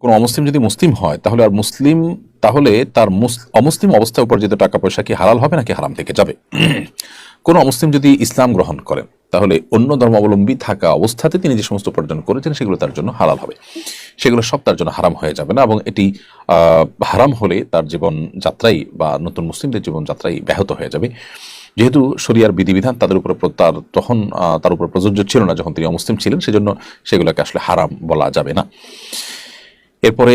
কোনো অমুসলিম যদি মুসলিম হয়, তাহলে আর মুসলিম, তাহলে তার মুস- অমুসলিম অবস্থায় উপার্জিত টাকা পয়সা কি হালাল হবে নাকি হারাম থেকে যাবে? কোনো অমুসলিম যদি ইসলাম গ্রহণ করেন তাহলে অন্য ধর্মাবলম্বী থাকা অবস্থাতে তিনি যে সমস্ত উপার্জন করেছেন, সেগুলো তার জন্য হালাল হবে। সেগুলো সব তার জন্য হারাম হয়ে যাবে না এবং এটি হারাম হলে তার জীবন যাত্রাই বা নতুন মুসলিমদের জীবন যাত্রাই ব্যাহত হয়ে যাবে। যেহেতু শরিয়ার বিধিবিধান তাদের উপরে প্র- তার তখন তার উপর প্রযোজ্য ছিল না যখন তিনি অমুসলিম ছিলেন, সেজন্য সেগুলোকে আসলে হারাম বলা যাবে না। এরপরে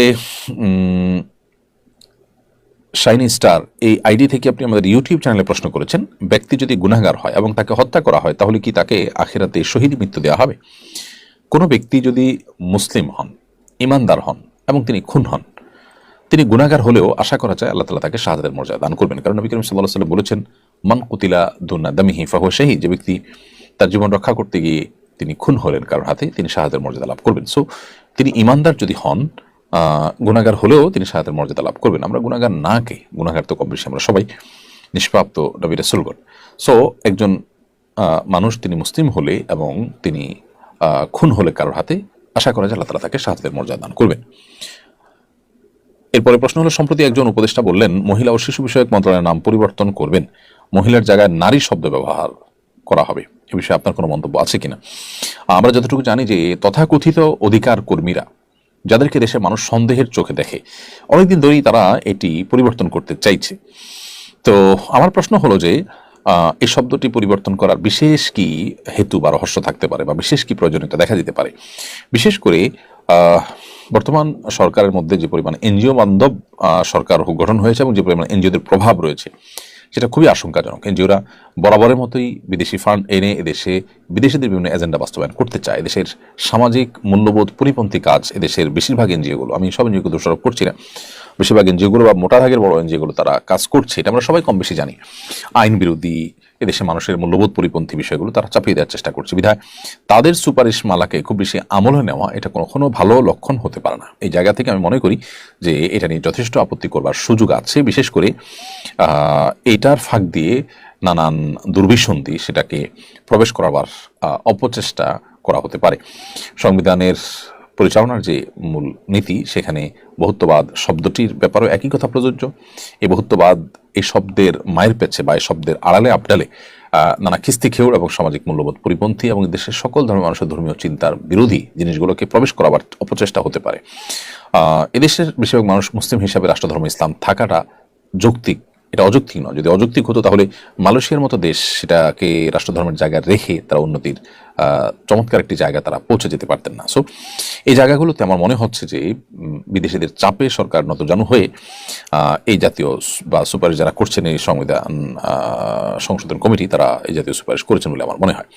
শাইনি স্টার এই আইডি থেকে আপনি আমাদের ইউটিউব চ্যানেলে প্রশ্ন করেছেন, ব্যক্তি যদি গুনাহগার হয় এবং তাকে হত্যা করা হয়, তাহলে কি তাকে আখেরাতে শহীদ মৃত্যু দেওয়া হবে? কোনো ব্যক্তি যদি মুসলিম হন, ইমানদার হন এবং তিনি খুন হন, তিনি গুনাহগার হলেও আশা করা যায় আল্লাহ তালা তাকে শাহাদের মর্যাদা দান করবেন। কারণ নবী করিম সাল্লাহ সাল্লাম বলেছেন, মান কুতিলা দুন্না দামিহি ফাহ শাহী যে ব্যক্তি তার জীবন রক্ষা করতে গিয়ে তিনি খুন হলেন কারোর হাতে তিনি শাহাদের মর্যাদা লাভ করবেন। সো তিনি ইমানদার যদি হন গুনাহগার হলেও তিনি শাহাদের মর্যাদা লাভ করবেন। আমরা গুনাহগার না কে? গুনাহগার তো কম বেশি আমরা সবাই। নিষ্পাপ্ত নবী রাসূলগণ। সো একজন মানুষ তিনি মুসলিম হলে এবং তিনি খুন হলে কারোর হাতে, আশা করা যায় আল্লাহ তালা তাকে শাহাদের মর্যাদা দান করবেন। এরপরে প্রশ্ন হলো, সম্প্রতি একজন উপদেষ্টা বললেন, মহিলা ও শিশু বিষয়ক মন্ত্রণালয়ের নাম পরিবর্তন করবেন। মহিলার জায়গায় নারী শব্দ ব্যবহার করা হবে। এ বিষয়ে আপনার কোনো মন্তব্য আছে কিনা? আমরা যতটুকু জানি যে তথাকথিত অধিকার কর্মীরা যাদেরকে দেশে মানুষ সন্দেহের চোখে দেখে। অনেকদিন ধরেই তারা এটি পরিবর্তন করতে চাইছে। তো আমার প্রশ্ন হলো যে এই শব্দটি পরিবর্তন করার বিশেষ কি হেতু বা রহস্য থাকতে পারে বা বিশেষ কি প্রয়োজনীয়তা দেখা দিতে পারে? বিশেষ করে বর্তমান সরকারের মধ্যে যে পরিমাণ এনজিও বান্ধব সরকার গঠন হয়েছে এবং যে পরিমাণ এনজিওদের প্রভাব রয়েছে সেটা খুবই আশঙ্কাজনক। এনজিওরা বরাবরের মতোই বিদেশি ফান্ড এনে এদেশে বিদেশিদের বিভিন্ন এজেন্ডা বাস্তবায়ন করতে চায়। এদেশের সামাজিক মূল্যবোধ পরিপন্থী কাজ এদেশের বেশিরভাগ এনজিওগুলো, আমি সব এনজিওকে দোষারোপ করছি না। বেশিরভাগ এনজিওগুলো বা মোটা ভাগের বড় এনজিওগুলো তারা কাজ করছে, এটা আমরা সবাই কম বেশি জানি। আইন বিরোধী এদেশে মানুষের মূল্যবোধ পরিপন্থী বিষয়গুলো তারা চাপিয়ে দেওয়ার চেষ্টা করছে। বিধায় তাদের সুপারিশ মালাকে খুব বেশি আমলে নেওয়া এটা কখনো ভালো লক্ষণ হতে পারে না। এই জায়গা থেকে আমি মনে করি যে এটা নিয়ে যথেষ্ট আপত্তি করবার সুযোগ আছে। বিশেষ করে এটার ফাঁক দিয়ে নানান দুর্বিসন্ধি সেটাকে প্রবেশ করাবার অপচেষ্টা করা হতে পারে। সংবিধানের পরিচালনার যে মূল নীতি, সেখানে বহুত্ববাদ শব্দটির ব্যাপারেও একই কথা প্রযোজ্য। এই বহুত্ববাদ এই শব্দের মায়ের পেছে বা এই শব্দের আড়ালে আপডালে নানা কিস্তি খেউর এবং সামাজিক মূল্যবোধ পরিপন্থী এবং দেশের সকল ধর্মের মানুষের ধর্মীয় চিন্তার বিরোধী জিনিসগুলোকে প্রবেশ করাবার অপচেষ্টা হতে পারে। এদেশের বেশিরভাগ মানুষ মুসলিম হিসাবে রাষ্ট্রধর্ম, ইসলাম থাকাটা যৌক্তিক এটা অযৌক্তিক নয়। যদি অযৌক্তিক হতো, তাহলে মালয়েশিয়ার মতো দেশ সেটাকে রাষ্ট্রধর্মের জায়গায় রেখে তারা উন্নতির চমৎকার একটি জায়গা তারা পৌঁছে যেতে পারতেন না। সো এই জায়গাগুলোতে আমার মনে হচ্ছে যে বিদেশিদের চাপে সরকার নতজানু হয়ে এই জাতীয় বা সুপারিশ যারা করছেন এই সংবিধান সংশোধন কমিটি, তারা এই জাতীয় সুপারিশ করেছেন বলে আমার মনে হয়।